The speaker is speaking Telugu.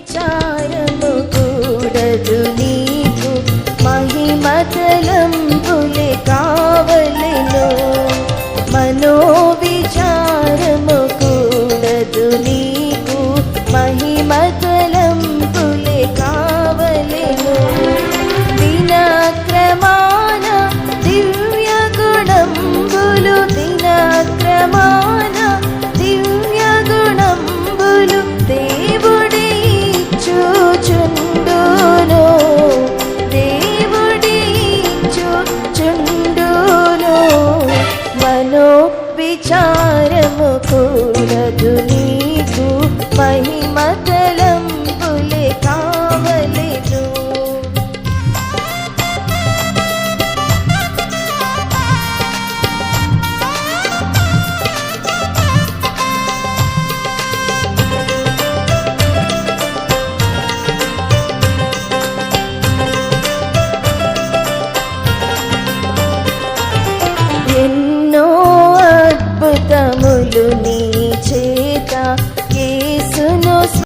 విచారము కూడదు నీకు మహిమతలంపులే కావలెను. మనో విచారము కూడదు